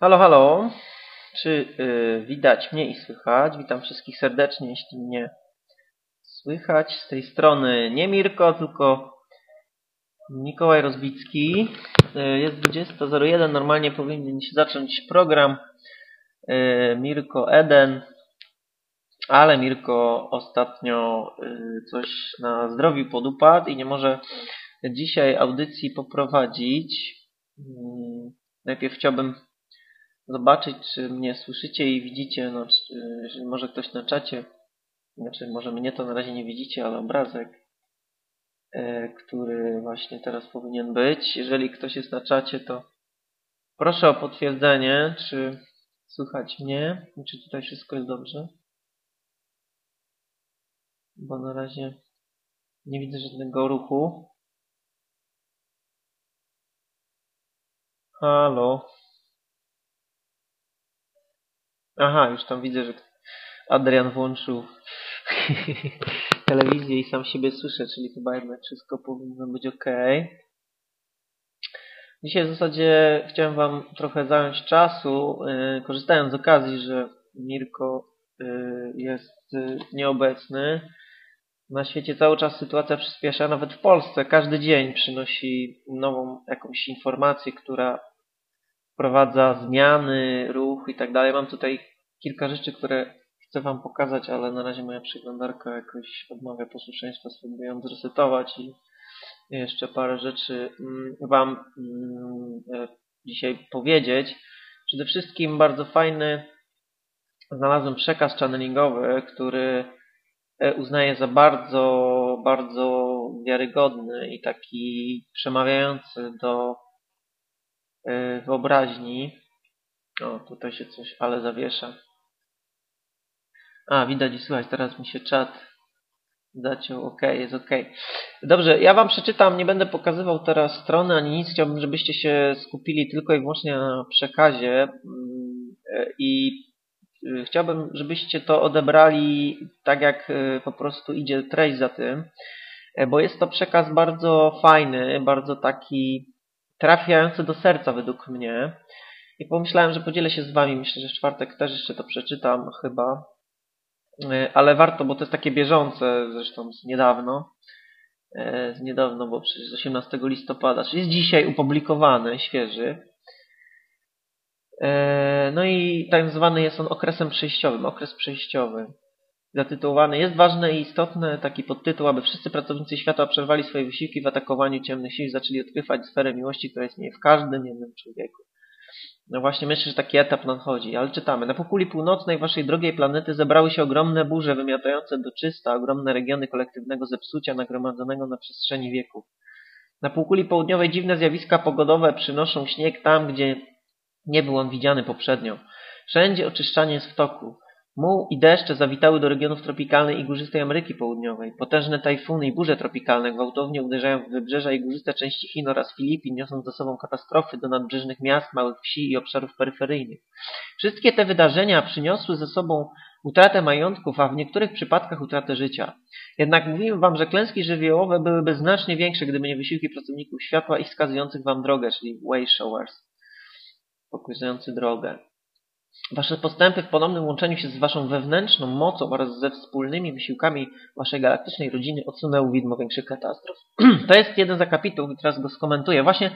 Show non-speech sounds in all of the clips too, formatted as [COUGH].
Halo, halo. Czy y, widać mnie i słychać? Witam wszystkich serdecznie, jeśli mnie słychać. Z tej strony nie Mirko, tylko Mikołaj Rozbicki. Y, jest 20.01, normalnie powinien się zacząć program y, Mirko Eden, ale Mirko ostatnio y, coś na zdrowiu podupadł i nie może dzisiaj audycji poprowadzić. Mm, najpierw chciałbym zobaczyć, czy mnie słyszycie i widzicie, no, czy, może ktoś na czacie, znaczy może mnie to na razie nie widzicie, ale obrazek, e, który właśnie teraz powinien być. Jeżeli ktoś jest na czacie, to proszę o potwierdzenie, czy słychać mnie i czy tutaj wszystko jest dobrze. Bo na razie nie widzę żadnego ruchu. Halo. Aha, już tam widzę, że Adrian włączył [LAUGHS] telewizję i sam siebie słyszę, czyli chyba jednak wszystko powinno być ok. Dzisiaj w zasadzie chciałem Wam trochę zająć czasu, yy, korzystając z okazji, że Mirko yy, jest yy, nieobecny. Na świecie cały czas sytuacja przyspiesza, nawet w Polsce każdy dzień przynosi nową jakąś informację, która wprowadza zmiany, ruch i tak dalej. Mam tutaj kilka rzeczy, które chcę Wam pokazać, ale na razie moja przeglądarka jakoś odmawia posłuszeństwa, spróbuję ją zresetować i jeszcze parę rzeczy mm, Wam mm, e, dzisiaj powiedzieć. Przede wszystkim bardzo fajny znalazłem przekaz channelingowy, który e, uznaję za bardzo, bardzo wiarygodny i taki przemawiający do wyobraźni. O, tutaj się coś ale zawiesza. A, widać i słychać. Teraz mi się czat zaciął. Ok, jest ok. Dobrze, ja Wam przeczytam. Nie będę pokazywał teraz strony ani nic. Chciałbym, żebyście się skupili tylko i wyłącznie na przekazie. Mm, I y, chciałbym, żebyście to odebrali tak, jak y, po prostu idzie treść za tym. E, bo jest to przekaz bardzo fajny, bardzo taki trafiający do serca według mnie. I pomyślałem, że podzielę się z Wami. Myślę, że w czwartek też jeszcze to przeczytam chyba. E, ale warto, bo to jest takie bieżące, zresztą z niedawno, e, z niedawno, bo przecież 18 listopada, czyli jest dzisiaj opublikowany, świeży. E, no i tak zwany jest on okresem przejściowym, okres przejściowy. Zatytułowany jest ważne i istotne taki podtytuł, aby wszyscy pracownicy świata przerwali swoje wysiłki w atakowaniu ciemnych sił i zaczęli odkrywać sferę miłości, która istnieje w każdym jednym człowieku. No właśnie myślę, że taki etap nadchodzi, ale czytamy. Na półkuli północnej waszej drogiej planety zebrały się ogromne burze wymiatające do czysta ogromne regiony kolektywnego zepsucia nagromadzonego na przestrzeni wieków. Na półkuli południowej dziwne zjawiska pogodowe przynoszą śnieg tam, gdzie nie był on widziany poprzednio. Wszędzie oczyszczanie jest w toku. Muł i deszcze zawitały do regionów tropikalnej i górzystej Ameryki Południowej. Potężne tajfuny i burze tropikalne gwałtownie uderzają w wybrzeża i górzyste części Chin oraz Filipin, niosąc ze sobą katastrofy do nadbrzeżnych miast, małych wsi i obszarów peryferyjnych. Wszystkie te wydarzenia przyniosły ze sobą utratę majątków, a w niektórych przypadkach utratę życia. Jednak mówimy wam, że klęski żywiołowe byłyby znacznie większe, gdyby nie wysiłki pracowników światła i wskazujących wam drogę, czyli way showers, pokazujący drogę. Wasze postępy w ponownym łączeniu się z waszą wewnętrzną mocą oraz ze wspólnymi wysiłkami waszej galaktycznej rodziny odsunęły widmo większych katastrof. [CLEARS THROAT] to jest jeden z akapitów i teraz go skomentuję. Właśnie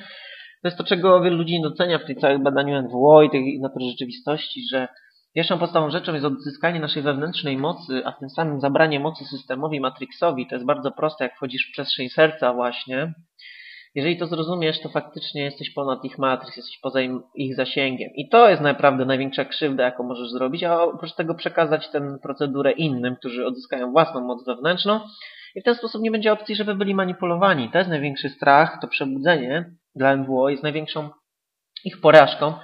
to jest to, czego wielu ludzi nie docenia w tej całym badaniu NWO i tej natury rzeczywistości, że pierwszą podstawową rzeczą jest odzyskanie naszej wewnętrznej mocy, a tym samym zabranie mocy systemowi Matrixowi. To jest bardzo proste, jak wchodzisz w przestrzeń serca właśnie jeżeli to zrozumiesz, to faktycznie jesteś ponad ich matryc, jesteś poza im, ich zasięgiem. I to jest naprawdę największa krzywda, jaką możesz zrobić, a oprócz tego przekazać tę procedurę innym, którzy odzyskają własną moc wewnętrzną i w ten sposób nie będzie opcji, żeby byli manipulowani. To jest największy strach, to przebudzenie dla MWO jest największą ich porażką,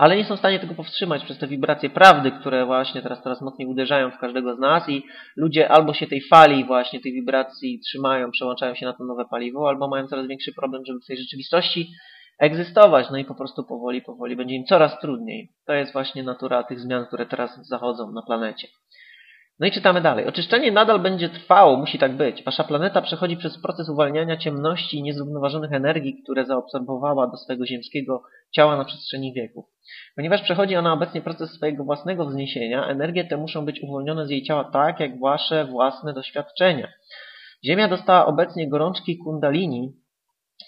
ale nie są w stanie tego powstrzymać przez te wibracje prawdy, które właśnie teraz coraz mocniej uderzają w każdego z nas i ludzie albo się tej fali właśnie, tej wibracji trzymają, przełączają się na to nowe paliwo, albo mają coraz większy problem, żeby w tej rzeczywistości egzystować, no i po prostu powoli, powoli będzie im coraz trudniej. To jest właśnie natura tych zmian, które teraz zachodzą na planecie. No i czytamy dalej. Oczyszczenie nadal będzie trwało, musi tak być. Wasza planeta przechodzi przez proces uwalniania ciemności i niezrównoważonych energii, które zaobserwowała do swojego ziemskiego ciała na przestrzeni wieków. Ponieważ przechodzi ona obecnie proces swojego własnego wzniesienia, energie te muszą być uwolnione z jej ciała tak, jak wasze własne doświadczenia. Ziemia dostała obecnie gorączki kundalini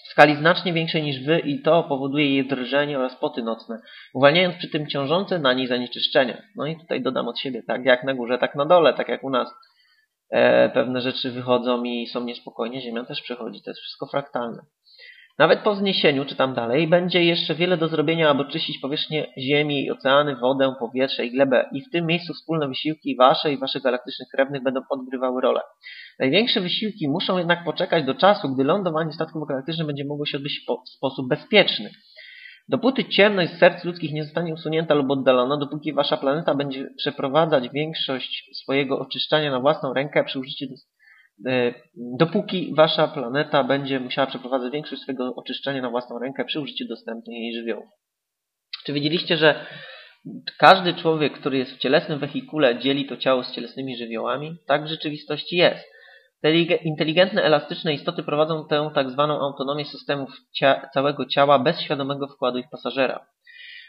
w skali znacznie większej niż wy i to powoduje jej drżenie oraz poty nocne, uwalniając przy tym ciążące na niej zanieczyszczenia. No i tutaj dodam od siebie, tak jak na górze, tak na dole, tak jak u nas e, pewne rzeczy wychodzą i są niespokojnie, Ziemia też przechodzi, to jest wszystko fraktalne. Nawet po zniesieniu, czy tam dalej, będzie jeszcze wiele do zrobienia, aby czyścić powierzchnię Ziemi, oceany, wodę, powietrze i glebę. I w tym miejscu wspólne wysiłki wasze i waszych galaktycznych krewnych będą odgrywały rolę. Największe wysiłki muszą jednak poczekać do czasu, gdy lądowanie statków galaktycznych będzie mogło się odbyć w sposób bezpieczny. Dopóty ciemność z serc ludzkich nie zostanie usunięta lub oddalona, dopóki wasza planeta będzie przeprowadzać większość swojego oczyszczania na własną rękę przy użyciu dopóki wasza planeta będzie musiała przeprowadzać większość swojego oczyszczenia na własną rękę przy użyciu dostępnych jej żywiołów. Czy wiedzieliście, że każdy człowiek, który jest w cielesnym wehikule, dzieli to ciało z cielesnymi żywiołami? Tak w rzeczywistości jest. Te inteligentne, elastyczne istoty prowadzą tę tak zwaną autonomię systemów cia całego ciała bez świadomego wkładu ich pasażera.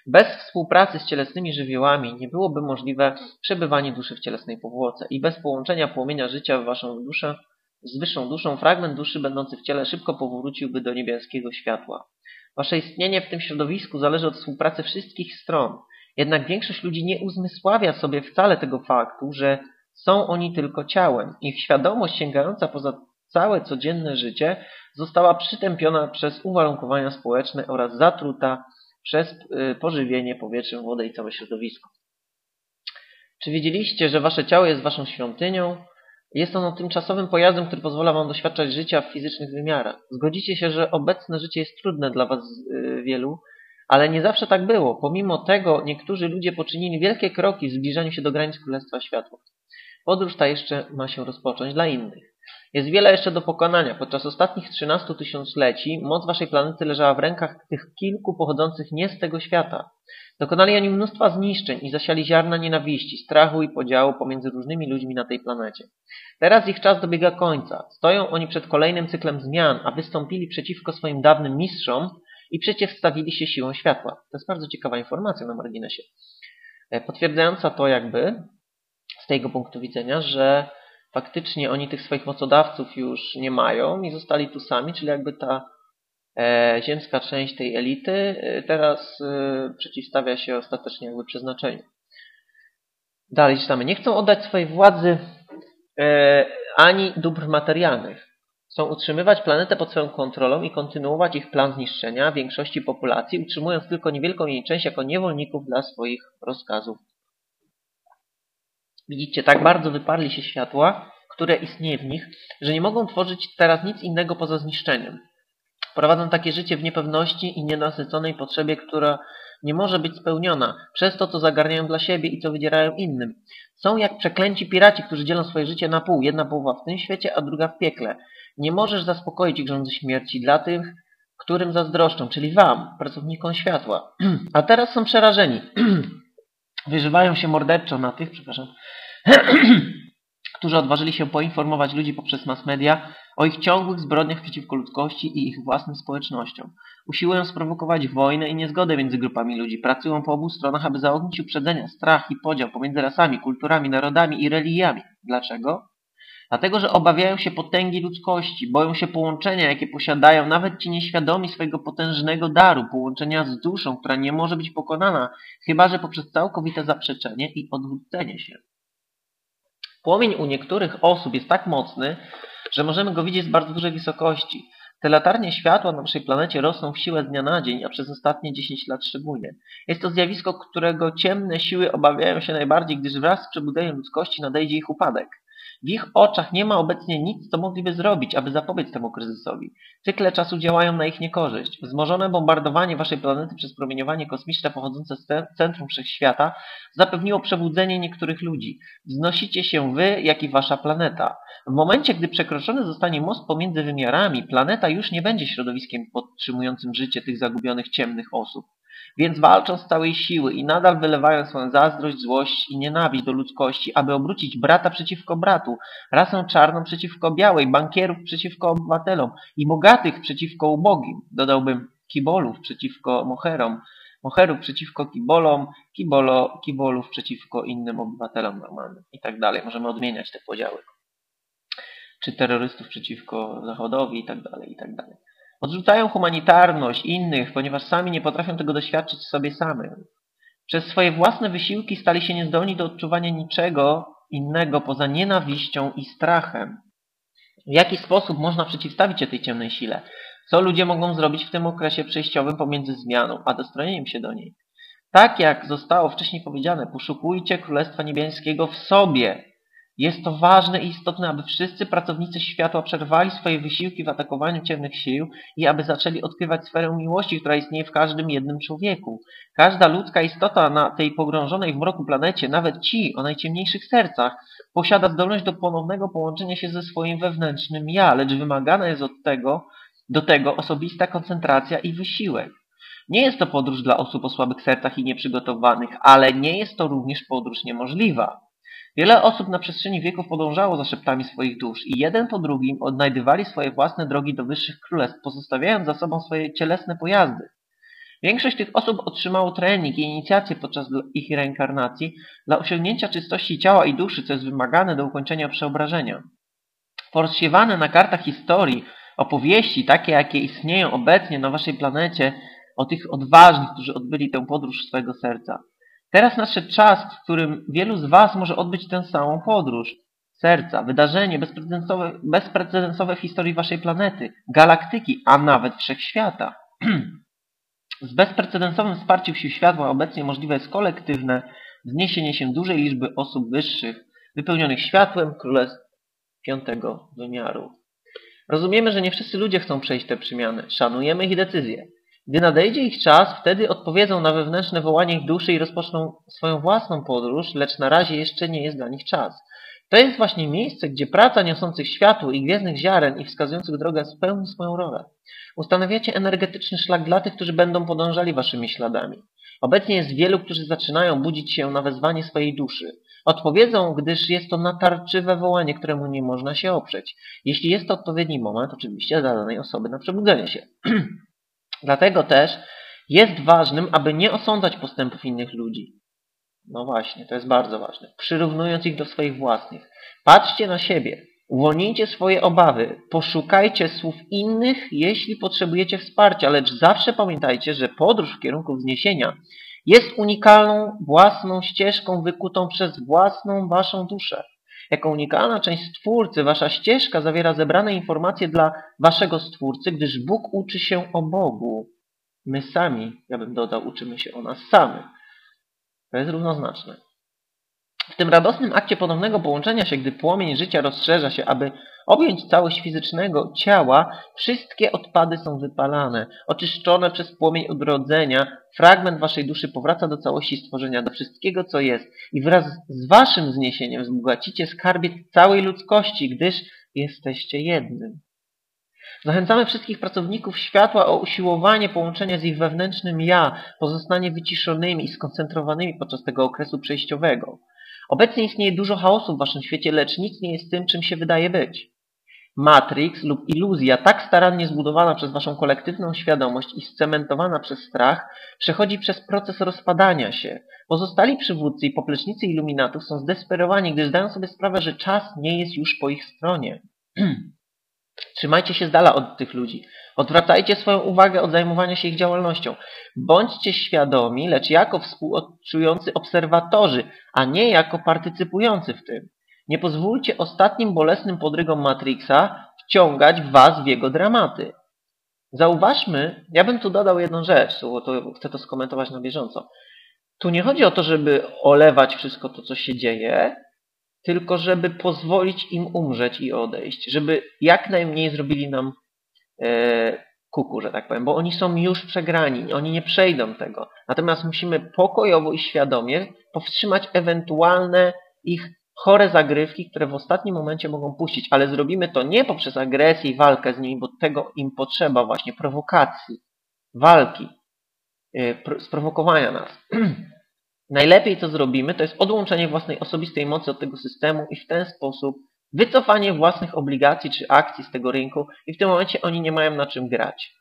Bez współpracy z cielesnymi żywiołami nie byłoby możliwe przebywanie duszy w cielesnej powłoce i bez połączenia płomienia życia w waszą duszę z wyższą duszą fragment duszy będący w ciele szybko powróciłby do niebieskiego światła. Wasze istnienie w tym środowisku zależy od współpracy wszystkich stron. Jednak większość ludzi nie uzmysławia sobie wcale tego faktu, że są oni tylko ciałem. Ich świadomość sięgająca poza całe codzienne życie została przytępiona przez uwarunkowania społeczne oraz zatruta przez y, pożywienie powietrzem, wodę i całe środowisko. Czy wiedzieliście, że wasze ciało jest waszą świątynią? Jest ono tymczasowym pojazdem, który pozwala wam doświadczać życia w fizycznych wymiarach. Zgodzicie się, że obecne życie jest trudne dla was y, wielu, ale nie zawsze tak było. Pomimo tego niektórzy ludzie poczynili wielkie kroki w zbliżaniu się do granic Królestwa Światła. Podróż ta jeszcze ma się rozpocząć dla innych. Jest wiele jeszcze do pokonania. Podczas ostatnich 13 tysiącleci moc waszej planety leżała w rękach tych kilku pochodzących nie z tego świata. Dokonali oni mnóstwa zniszczeń i zasiali ziarna nienawiści, strachu i podziału pomiędzy różnymi ludźmi na tej planecie. Teraz ich czas dobiega końca. Stoją oni przed kolejnym cyklem zmian, a wystąpili przeciwko swoim dawnym mistrzom i przeciwstawili się siłą światła. To jest bardzo ciekawa informacja na marginesie. E, potwierdzająca to jakby z tego punktu widzenia, że faktycznie oni tych swoich mocodawców już nie mają i zostali tu sami, czyli jakby ta e, ziemska część tej elity e, teraz e, przeciwstawia się ostatecznie jakby przeznaczeniu. Dalej czytamy. Nie chcą oddać swojej władzy e, ani dóbr materialnych. Chcą utrzymywać planetę pod swoją kontrolą i kontynuować ich plan zniszczenia większości populacji, utrzymując tylko niewielką jej część jako niewolników dla swoich rozkazów. Widzicie, tak bardzo wyparli się światła, które istnieje w nich, że nie mogą tworzyć teraz nic innego poza zniszczeniem. Prowadzą takie życie w niepewności i nienasyconej potrzebie, która nie może być spełniona przez to, co zagarniają dla siebie i co wydzierają innym. Są jak przeklęci piraci, którzy dzielą swoje życie na pół. Jedna połowa w tym świecie, a druga w piekle. Nie możesz zaspokoić ich rządzy śmierci dla tych, którym zazdroszczą, czyli wam, pracownikom światła. [CLEARS THROAT] A teraz są przerażeni. [CLEARS THROAT] Wyżywają się morderczo na tych, przepraszam, [CLEARS THROAT] którzy odważyli się poinformować ludzi poprzez mass media o ich ciągłych zbrodniach przeciwko ludzkości i ich własnym społecznościom. Usiłują sprowokować wojnę i niezgodę między grupami ludzi. Pracują po obu stronach, aby zaognić uprzedzenia, strach i podział pomiędzy rasami, kulturami, narodami i religiami. Dlaczego? Dlatego, że obawiają się potęgi ludzkości, boją się połączenia, jakie posiadają nawet ci nieświadomi swojego potężnego daru, połączenia z duszą, która nie może być pokonana, chyba że poprzez całkowite zaprzeczenie i odwrócenie się. Płomień u niektórych osób jest tak mocny, że możemy go widzieć z bardzo dużej wysokości. Te latarnie światła na naszej planecie rosną w siłę z dnia na dzień, a przez ostatnie 10 lat szczególnie. Jest to zjawisko, którego ciemne siły obawiają się najbardziej, gdyż wraz z przebudzeniem ludzkości nadejdzie ich upadek. W ich oczach nie ma obecnie nic, co mogliby zrobić, aby zapobiec temu kryzysowi. Cykle czasu działają na ich niekorzyść. Wzmożone bombardowanie waszej planety przez promieniowanie kosmiczne pochodzące z centrum wszechświata zapewniło przebudzenie niektórych ludzi. Wznosicie się wy, jak i wasza planeta. W momencie, gdy przekroczony zostanie most pomiędzy wymiarami, planeta już nie będzie środowiskiem podtrzymującym życie tych zagubionych ciemnych osób. Więc walczą z całej siły i nadal wylewają swoją zazdrość, złość i nienawiść do ludzkości, aby obrócić brata przeciwko bratu, rasę czarną przeciwko białej, bankierów przeciwko obywatelom i bogatych przeciwko ubogim. Dodałbym kibolów przeciwko moherom, moherów przeciwko kibolom, kibolo, kibolów przeciwko innym obywatelom normalnym i tak dalej. Możemy odmieniać te podziały. Czy terrorystów przeciwko Zachodowi i tak dalej, i tak dalej. Odrzucają humanitarność innych, ponieważ sami nie potrafią tego doświadczyć sobie samym. Przez swoje własne wysiłki stali się niezdolni do odczuwania niczego innego poza nienawiścią i strachem. W jaki sposób można przeciwstawić się tej ciemnej sile? Co ludzie mogą zrobić w tym okresie przejściowym pomiędzy zmianą a dostrojeniem się do niej? Tak jak zostało wcześniej powiedziane, poszukujcie Królestwa Niebieskiego w sobie, jest to ważne i istotne, aby wszyscy pracownicy światła przerwali swoje wysiłki w atakowaniu ciemnych sił i aby zaczęli odkrywać sferę miłości, która istnieje w każdym jednym człowieku. Każda ludzka istota na tej pogrążonej w mroku planecie, nawet ci o najciemniejszych sercach, posiada zdolność do ponownego połączenia się ze swoim wewnętrznym ja, lecz wymagana jest od tego, do tego osobista koncentracja i wysiłek. Nie jest to podróż dla osób o słabych sercach i nieprzygotowanych, ale nie jest to również podróż niemożliwa. Wiele osób na przestrzeni wieków podążało za szeptami swoich dusz i jeden po drugim odnajdywali swoje własne drogi do wyższych królestw, pozostawiając za sobą swoje cielesne pojazdy. Większość tych osób otrzymało trening i inicjację podczas ich reinkarnacji dla osiągnięcia czystości ciała i duszy, co jest wymagane do ukończenia przeobrażenia. Porozsiewane na kartach historii opowieści, takie jakie istnieją obecnie na waszej planecie, o tych odważnych, którzy odbyli tę podróż swojego serca. Teraz nadszedł czas, w którym wielu z Was może odbyć tę samą podróż. Serca, wydarzenie bezprecedensowe, bezprecedensowe w historii Waszej planety, galaktyki, a nawet wszechświata. [CLEARS THROAT] z bezprecedensowym wsparciem sił światła obecnie możliwe jest kolektywne wzniesienie się dużej liczby osób wyższych, wypełnionych światłem królestw piątego wymiaru. Rozumiemy, że nie wszyscy ludzie chcą przejść te przemiany. Szanujemy ich decyzje. Gdy nadejdzie ich czas, wtedy odpowiedzą na wewnętrzne wołanie ich duszy i rozpoczną swoją własną podróż, lecz na razie jeszcze nie jest dla nich czas. To jest właśnie miejsce, gdzie praca niosących światło i gwiezdnych ziaren i wskazujących drogę spełni swoją rolę. Ustanawiacie energetyczny szlak dla tych, którzy będą podążali waszymi śladami. Obecnie jest wielu, którzy zaczynają budzić się na wezwanie swojej duszy. Odpowiedzą, gdyż jest to natarczywe wołanie, któremu nie można się oprzeć. Jeśli jest to odpowiedni moment, oczywiście dla danej osoby na przebudzenie się. [CLEARS THROAT] Dlatego też jest ważnym, aby nie osądzać postępów innych ludzi. No właśnie, to jest bardzo ważne. Przyrównując ich do swoich własnych. Patrzcie na siebie. Uwolnijcie swoje obawy. Poszukajcie słów innych, jeśli potrzebujecie wsparcia, lecz zawsze pamiętajcie, że podróż w kierunku wzniesienia jest unikalną, własną ścieżką wykutą przez własną waszą duszę. Jako unikalna część Stwórcy, wasza ścieżka zawiera zebrane informacje dla waszego Stwórcy, gdyż Bóg uczy się o Bogu. My sami, ja bym dodał, uczymy się o nas samych. To jest równoznaczne. W tym radosnym akcie ponownego połączenia się, gdy płomień życia rozszerza się, aby objąć całość fizycznego ciała, wszystkie odpady są wypalane, oczyszczone przez płomień odrodzenia, fragment waszej duszy powraca do całości stworzenia, do wszystkiego, co jest i wraz z waszym zniesieniem wzbogacicie skarbiec całej ludzkości, gdyż jesteście jednym. Zachęcamy wszystkich pracowników światła o usiłowanie połączenia z ich wewnętrznym ja, pozostanie wyciszonymi i skoncentrowanymi podczas tego okresu przejściowego. Obecnie istnieje dużo chaosu w waszym świecie, lecz nic nie jest tym, czym się wydaje być. Matrix lub iluzja tak starannie zbudowana przez waszą kolektywną świadomość i scementowana przez strach przechodzi przez proces rozpadania się. Pozostali przywódcy i poplecznicy iluminatów są zdesperowani, gdy zdają sobie sprawę, że czas nie jest już po ich stronie. [CLEARS THROAT] Trzymajcie się z dala od tych ludzi. Odwracajcie swoją uwagę od zajmowania się ich działalnością. Bądźcie świadomi, lecz jako współodczujący obserwatorzy, a nie jako partycypujący w tym. Nie pozwólcie ostatnim bolesnym podrygom Matrixa wciągać was w jego dramaty. Zauważmy, ja bym tu dodał jedną rzecz, bo to chcę to skomentować na bieżąco. Tu nie chodzi o to, żeby olewać wszystko to, co się dzieje, tylko żeby pozwolić im umrzeć i odejść, żeby jak najmniej zrobili nam e, kuku, że tak powiem, bo oni są już przegrani, oni nie przejdą tego. Natomiast musimy pokojowo i świadomie powstrzymać ewentualne ich chore zagrywki, które w ostatnim momencie mogą puścić, ale zrobimy to nie poprzez agresję i walkę z nimi, bo tego im potrzeba właśnie, prowokacji, walki, e, sprowokowania nas. [CLEARS THROAT] Najlepiej co zrobimy, to jest odłączenie własnej osobistej mocy od tego systemu i w ten sposób wycofanie własnych obligacji czy akcji z tego rynku i w tym momencie oni nie mają na czym grać.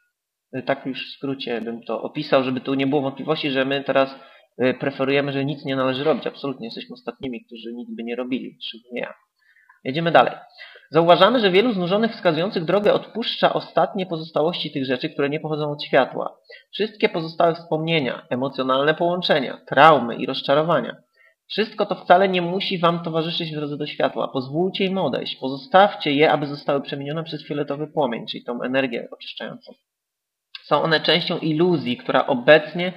Tak już w skrócie bym to opisał, żeby tu nie było wątpliwości, że my teraz preferujemy, że nic nie należy robić. Absolutnie jesteśmy ostatnimi, którzy nic by nie robili, szczególnie ja. Jedziemy dalej. Zauważamy, że wielu znużonych wskazujących drogę odpuszcza ostatnie pozostałości tych rzeczy, które nie pochodzą od światła. Wszystkie pozostałe wspomnienia, emocjonalne połączenia, traumy i rozczarowania. Wszystko to wcale nie musi Wam towarzyszyć w drodze do światła. Pozwólcie im odejść. Pozostawcie je, aby zostały przemienione przez fioletowy płomień, czyli tą energię oczyszczającą. Są one częścią iluzji, która obecnie,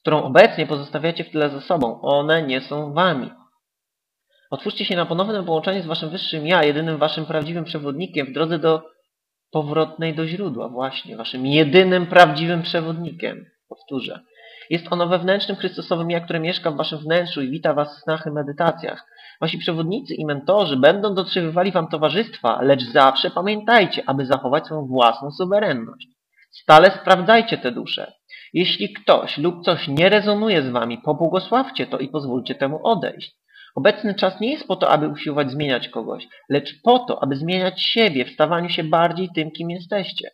którą obecnie pozostawiacie w tyle za sobą. One nie są Wami. Otwórzcie się na ponowne połączenie z Waszym Wyższym Ja, jedynym Waszym prawdziwym przewodnikiem w drodze do powrotnej do źródła. Właśnie, Waszym jedynym prawdziwym przewodnikiem. Powtórzę. Jest ono wewnętrznym Chrystusowym Ja, które mieszka w Waszym wnętrzu i wita Was w snach i medytacjach. Wasi przewodnicy i mentorzy będą dotrzymywali Wam towarzystwa, lecz zawsze pamiętajcie, aby zachować swoją własną suwerenność. Stale sprawdzajcie te dusze. Jeśli ktoś lub coś nie rezonuje z Wami, pobłogosławcie to i pozwólcie temu odejść. Obecny czas nie jest po to, aby usiłować zmieniać kogoś, lecz po to, aby zmieniać siebie w stawaniu się bardziej tym, kim jesteście.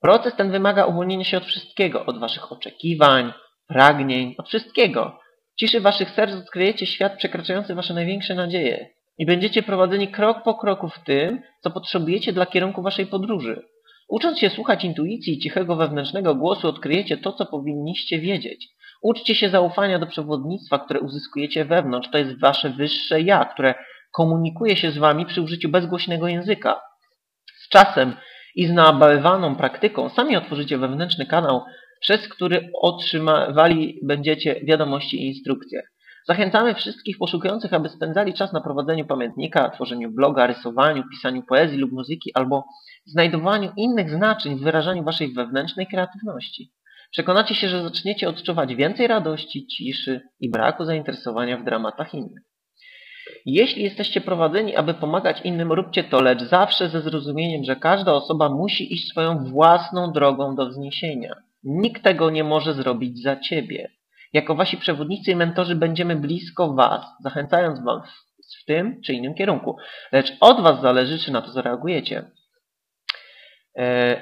Proces ten wymaga uwolnienia się od wszystkiego, od waszych oczekiwań, pragnień, od wszystkiego. W ciszy waszych serc odkryjecie świat przekraczający wasze największe nadzieje i będziecie prowadzeni krok po kroku w tym, co potrzebujecie dla kierunku waszej podróży. Ucząc się słuchać intuicji i cichego wewnętrznego głosu, odkryjecie to, co powinniście wiedzieć. Uczcie się zaufania do przewodnictwa, które uzyskujecie wewnątrz. To jest wasze wyższe ja, które komunikuje się z wami przy użyciu bezgłośnego języka. Z czasem i z nabywaną praktyką sami otworzycie wewnętrzny kanał, przez który otrzymywali będziecie wiadomości i instrukcje. Zachęcamy wszystkich poszukujących, aby spędzali czas na prowadzeniu pamiętnika, tworzeniu bloga, rysowaniu, pisaniu poezji lub muzyki albo znajdowaniu innych znaczeń w wyrażaniu waszej wewnętrznej kreatywności. Przekonacie się, że zaczniecie odczuwać więcej radości, ciszy i braku zainteresowania w dramatach innych. Jeśli jesteście prowadzeni, aby pomagać innym, róbcie to, lecz zawsze ze zrozumieniem, że każda osoba musi iść swoją własną drogą do wzniesienia. Nikt tego nie może zrobić za ciebie. Jako wasi przewodnicy i mentorzy będziemy blisko was, zachęcając was w tym czy innym kierunku. Lecz od was zależy, czy na to zareagujecie. E,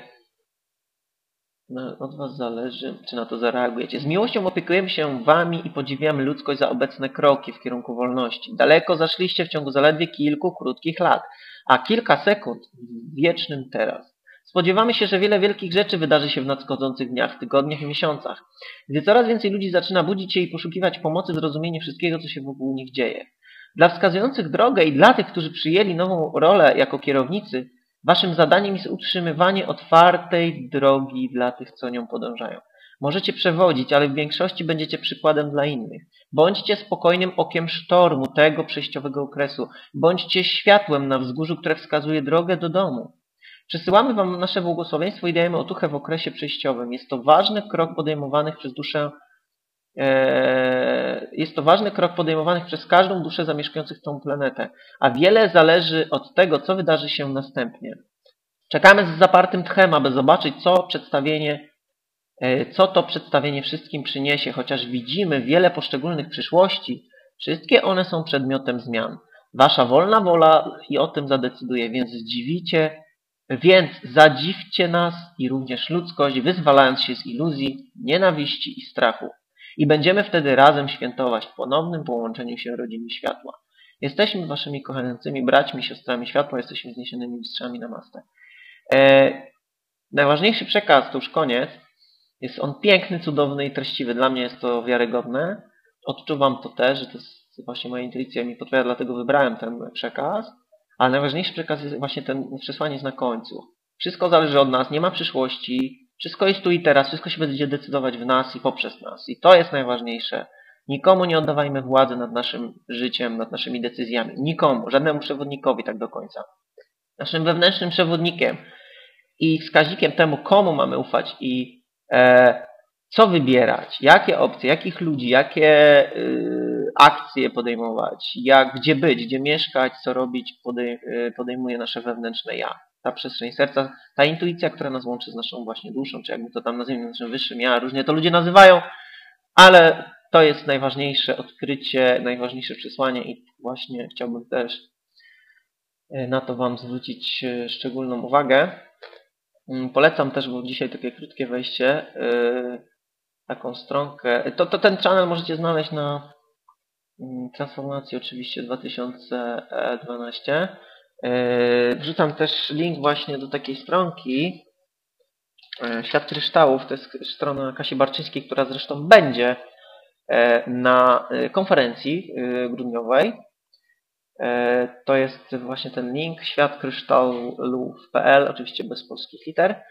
no, od Was zależy, czy na to zareagujecie. Z miłością opiekujemy się Wami i podziwiamy ludzkość za obecne kroki w kierunku wolności. Daleko zaszliście w ciągu zaledwie kilku krótkich lat, a kilka sekund w wiecznym teraz. Spodziewamy się, że wiele wielkich rzeczy wydarzy się w nadchodzących dniach, tygodniach i miesiącach, gdy coraz więcej ludzi zaczyna budzić się i poszukiwać pomocy zrozumienia wszystkiego, co się wokół nich dzieje. Dla wskazujących drogę i dla tych, którzy przyjęli nową rolę jako kierownicy, Waszym zadaniem jest utrzymywanie otwartej drogi dla tych, co nią podążają. Możecie przewodzić, ale w większości będziecie przykładem dla innych. Bądźcie spokojnym okiem sztormu tego przejściowego okresu. Bądźcie światłem na wzgórzu, które wskazuje drogę do domu. Przesyłamy Wam nasze błogosławieństwo i dajemy otuchę w okresie przejściowym. Jest to ważny krok podejmowanych przez duszę jest to ważny krok podejmowanych przez każdą duszę zamieszkujących tą planetę, a wiele zależy od tego, co wydarzy się następnie. Czekamy z zapartym tchem, aby zobaczyć, co przedstawienie, e, co to przedstawienie wszystkim przyniesie, chociaż widzimy wiele poszczególnych przyszłości, wszystkie one są przedmiotem zmian. Wasza wolna wola i o tym zadecyduje, więc zdziwicie, więc zadziwcie nas i również ludzkość, wyzwalając się z iluzji, nienawiści i strachu. I będziemy wtedy razem świętować w ponownym połączeniu się rodziny światła. Jesteśmy waszymi kochającymi braćmi, siostrami światła, jesteśmy zniesionymi mistrzami na mastę. E, najważniejszy przekaz, to już koniec, jest on piękny, cudowny i treściwy. Dla mnie jest to wiarygodne. Odczuwam to też, że to jest właśnie moja intuicja mi podpowiada, dlatego wybrałem ten przekaz. Ale najważniejszy przekaz jest właśnie ten przesłanie jest na końcu. Wszystko zależy od nas, nie ma przyszłości, wszystko jest tu i teraz, wszystko się będzie decydować w nas i poprzez nas. I to jest najważniejsze. Nikomu nie oddawajmy władzy nad naszym życiem, nad naszymi decyzjami. Nikomu, żadnemu przewodnikowi tak do końca. Naszym wewnętrznym przewodnikiem i wskaźnikiem temu, komu mamy ufać i e, co wybierać, jakie opcje, jakich ludzi, jakie y, akcje podejmować, jak, gdzie być, gdzie mieszkać, co robić, podej, y, podejmuje nasze wewnętrzne ja ta przestrzeń serca, ta intuicja, która nas łączy z naszą właśnie duszą, czy jakby to tam nazwijmy, naszym wyższym ja, różnie to ludzie nazywają, ale to jest najważniejsze odkrycie, najważniejsze przesłanie i właśnie chciałbym też e, na to Wam zwrócić e, szczególną uwagę. Mm, polecam też, bo dzisiaj takie krótkie wejście, yy, taką stronkę. To, to ten channel możecie znaleźć na mm, transformacji oczywiście 2012. Yy, wrzucam też link właśnie do takiej stronki yy, Świat Kryształów. To jest strona Kasi Barczyńskiej, która zresztą będzie na konferencji grudniowej. To jest właśnie ten link światkryształów.pl, oczywiście bez polskich liter.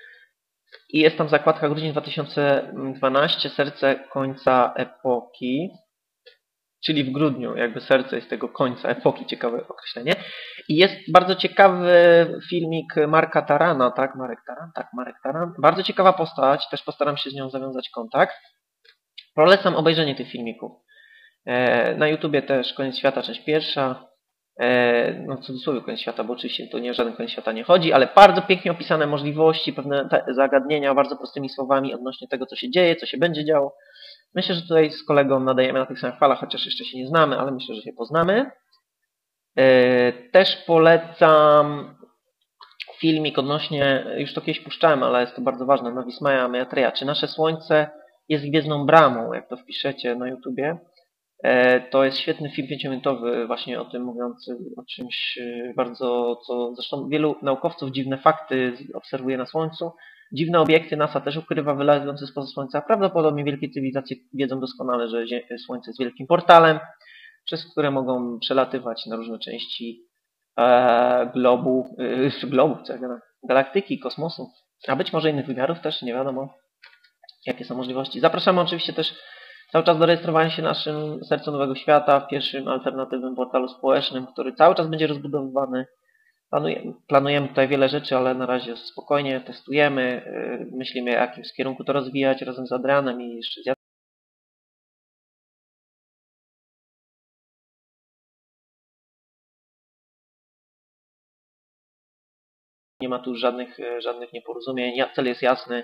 I jest tam zakładka grudzień 2012, serce końca epoki, czyli w grudniu, jakby serce jest tego końca epoki, ciekawe określenie. I jest bardzo ciekawy filmik Marka Tarana, tak? Marek Taran? Tak, Marek Taran. Bardzo ciekawa postać, też postaram się z nią zawiązać kontakt. Polecam obejrzenie tych filmików. E, na YouTubie też Koniec Świata, część pierwsza. E, no w cudzysłowie koniec świata, bo oczywiście to nie żaden koniec świata nie chodzi, ale bardzo pięknie opisane możliwości, pewne zagadnienia bardzo prostymi słowami odnośnie tego, co się dzieje, co się będzie działo. Myślę, że tutaj z kolegą nadajemy na tych samych falach, chociaż jeszcze się nie znamy, ale myślę, że się poznamy. E, też polecam filmik odnośnie, już to kiedyś puszczałem, ale jest to bardzo ważne, Novis Maja Meatreya. Czy nasze Słońce jest gwiezdną bramą, jak to wpiszecie na YouTubie. E, to jest świetny film pięciominutowy właśnie o tym mówiący o czymś e, bardzo, co zresztą wielu naukowców dziwne fakty obserwuje na Słońcu. Dziwne obiekty NASA też ukrywa wylatujące spoza Słońca. Prawdopodobnie wielkie cywilizacje wiedzą doskonale, że Słońce jest wielkim portalem, przez które mogą przelatywać na różne części e, globu, e, [LAUGHS] galaktyki, kosmosu, a być może innych wymiarów też, nie wiadomo jakie są możliwości. Zapraszamy oczywiście też cały czas do rejestrowania się naszym Sercu Nowego Świata w pierwszym alternatywnym portalu społecznym, który cały czas będzie rozbudowywany. Planujemy, planujemy tutaj wiele rzeczy, ale na razie spokojnie testujemy, yy, myślimy jakim kierunku to rozwijać razem z Adrianem i jeszcze z Nie ma tu żadnych, yy, żadnych nieporozumień. Cel jest jasny.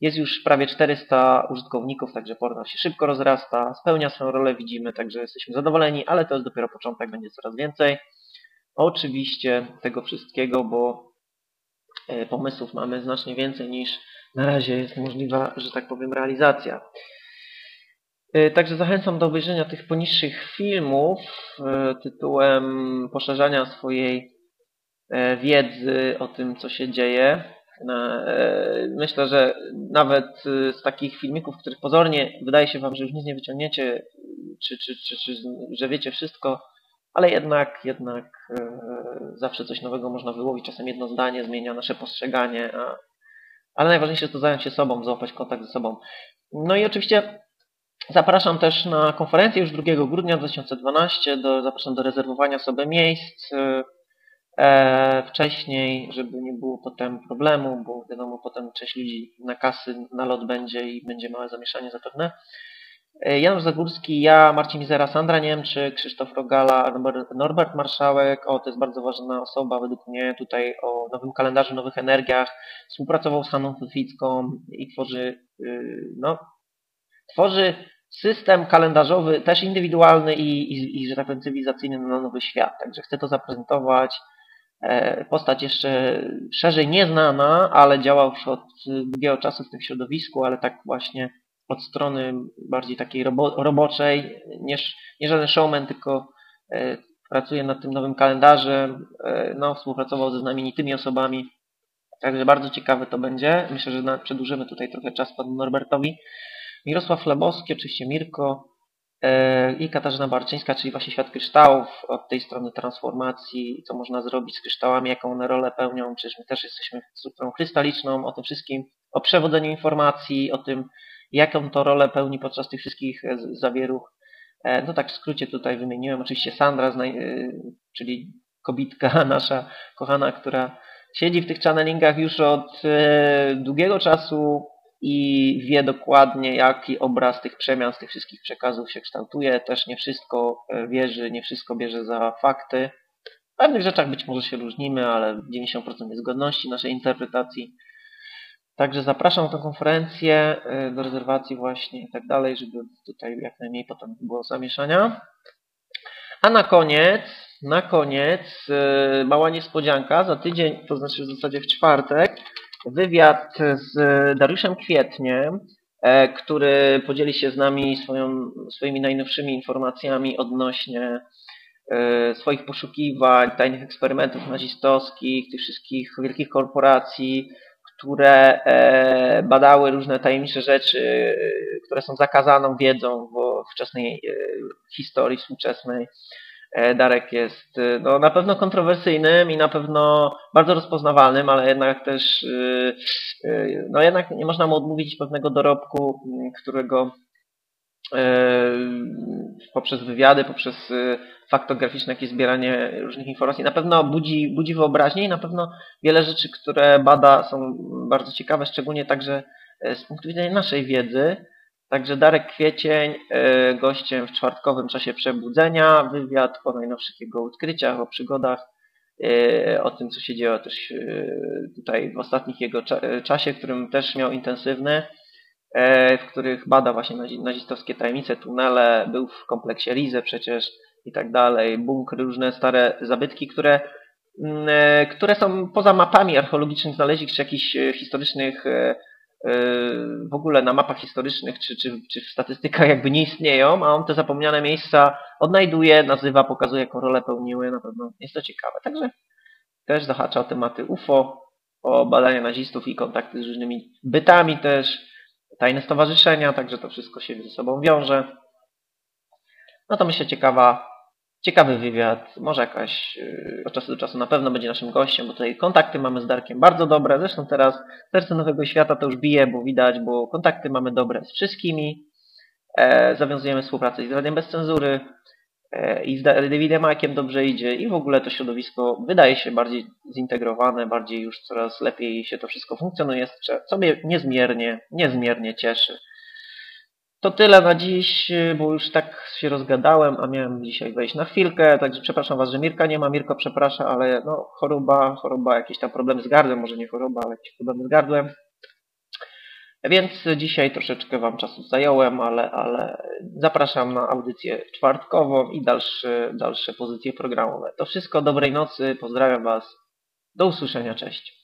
Jest już prawie 400 użytkowników, także portal się szybko rozrasta, spełnia swoją rolę, widzimy, także jesteśmy zadowoleni, ale to jest dopiero początek, będzie coraz więcej. Oczywiście tego wszystkiego, bo e, pomysłów mamy znacznie więcej niż na razie jest możliwa, że tak powiem, realizacja. E, także zachęcam do obejrzenia tych poniższych filmów e, tytułem poszerzania swojej wiedzy o tym, co się dzieje myślę, że nawet z takich filmików, których pozornie wydaje się Wam, że już nic nie wyciągniecie, czy, czy, czy, czy że wiecie wszystko, ale jednak, jednak e, zawsze coś nowego można wyłowić. Czasem jedno zdanie zmienia nasze postrzeganie, a, ale najważniejsze to zająć się sobą, złapać kontakt ze sobą. No i oczywiście zapraszam też na konferencję już 2 grudnia 2012, do, zapraszam do rezerwowania sobie miejsc. E, wcześniej, żeby nie było potem problemu, bo wiadomo, potem część ludzi na kasy na lot będzie i będzie małe zamieszanie zapewne. E, Janusz Zagórski, ja, Marcin Mizera, Sandra Niemczy, Krzysztof Rogala, Norbert Marszałek. O, to jest bardzo ważna osoba według mnie tutaj o nowym kalendarzu, nowych energiach. Współpracował z Hanną Fyficką i tworzy, y, no, tworzy system kalendarzowy też indywidualny i, i, i że tak powiem, cywilizacyjny na nowy świat. Także chcę to zaprezentować. E, postać jeszcze szerzej nieznana, ale działał od długiego czasu w tym środowisku, ale tak właśnie od strony bardziej takiej robo roboczej, nie, nie żaden showman, tylko e, pracuje nad tym nowym kalendarzem, e, no, współpracował ze znamienitymi osobami, także bardzo ciekawe to będzie. Myślę, że przedłużymy tutaj trochę czas panu Norbertowi. Mirosław Lebowski, oczywiście Mirko, E, i Katarzyna Barczyńska, czyli właśnie świat kryształów, od tej strony transformacji, co można zrobić z kryształami, jaką one rolę pełnią, przecież my też jesteśmy strukturą krystaliczną, o tym wszystkim, o przewodzeniu informacji, o tym, jaką to rolę pełni podczas tych wszystkich e, zawieruch. E, no tak w skrócie tutaj wymieniłem, oczywiście Sandra, czyli kobitka [LAUGHS] nasza kochana, która siedzi w tych channelingach już od długiego czasu, i wie dokładnie, jaki obraz tych przemian z tych wszystkich przekazów się kształtuje. Też nie wszystko e, wierzy, nie wszystko bierze za fakty. W pewnych rzeczach być może się różnimy, ale 90% jest zgodności naszej interpretacji. Także zapraszam na tę konferencję e, do rezerwacji właśnie i tak dalej, żeby tutaj jak najmniej potem było zamieszania. A na koniec, na koniec e, mała niespodzianka. Za tydzień, to znaczy w zasadzie w czwartek, wywiad z Dariuszem Kwietniem, e, który podzieli się z nami swoją, swoimi najnowszymi informacjami odnośnie e, swoich poszukiwań, tajnych eksperymentów nazistowskich, tych wszystkich wielkich korporacji, które e, badały różne tajemnicze rzeczy, które są zakazaną wiedzą w wczesnej historii współczesnej. Darek jest no, na pewno kontrowersyjnym i na pewno bardzo rozpoznawalnym, ale jednak też no jednak nie można mu odmówić pewnego dorobku, którego poprzez wywiady, poprzez faktograficzne jakieś zbieranie różnych informacji na pewno budzi, budzi wyobraźnię i na pewno wiele rzeczy, które bada są bardzo ciekawe, szczególnie także z punktu widzenia naszej wiedzy. Także Darek Kwiecień, gościem w czwartkowym czasie przebudzenia, wywiad o najnowszych jego odkryciach, o przygodach, o tym, co się dzieje też tutaj w ostatnich jego czasie, którym też miał intensywny, w których bada właśnie nazistowskie tajemnice, tunele, był w kompleksie Rize przecież, i tak dalej, bunkry, różne stare zabytki, które, mm, e, które są poza mapami archeologicznych znaleźli, czy jakichś e, historycznych, e, w ogóle na mapach historycznych, czy, czy, czy w statystykach jakby nie istnieją, a on te zapomniane miejsca odnajduje, nazywa, pokazuje, jaką rolę pełniły, na pewno jest to ciekawe. Także też zahacza o tematy UFO, o badania nazistów i kontakty z różnymi bytami też, tajne stowarzyszenia, także to wszystko się ze sobą wiąże. No to myślę ciekawa ciekawy wywiad, może jakaś y, od czasu do czasu na pewno będzie naszym gościem, bo tutaj kontakty mamy z Darkiem bardzo dobre. Zresztą teraz serce Nowego Świata to już bije, bo widać, bo kontakty mamy dobre z wszystkimi. E, zawiązujemy współpracę z Radiem Bez Cenzury e, i z Davidem Makiem dobrze idzie i w ogóle to środowisko wydaje się bardziej zintegrowane, bardziej już coraz lepiej się to wszystko funkcjonuje, co mnie niezmiernie, niezmiernie cieszy. To tyle na dziś, bo już tak się rozgadałem, a miałem dzisiaj wejść na chwilkę, także przepraszam Was, że Mirka nie ma. Mirko przeprasza, ale no choroba, choroba, jakieś tam problemy z gardłem, może nie choroba, ale jakieś problemy z gardłem. Więc dzisiaj troszeczkę Wam czasu zająłem, ale, ale zapraszam na audycję czwartkową i dalsze, dalsze pozycje programowe. To wszystko, dobrej nocy, pozdrawiam Was, do usłyszenia, cześć.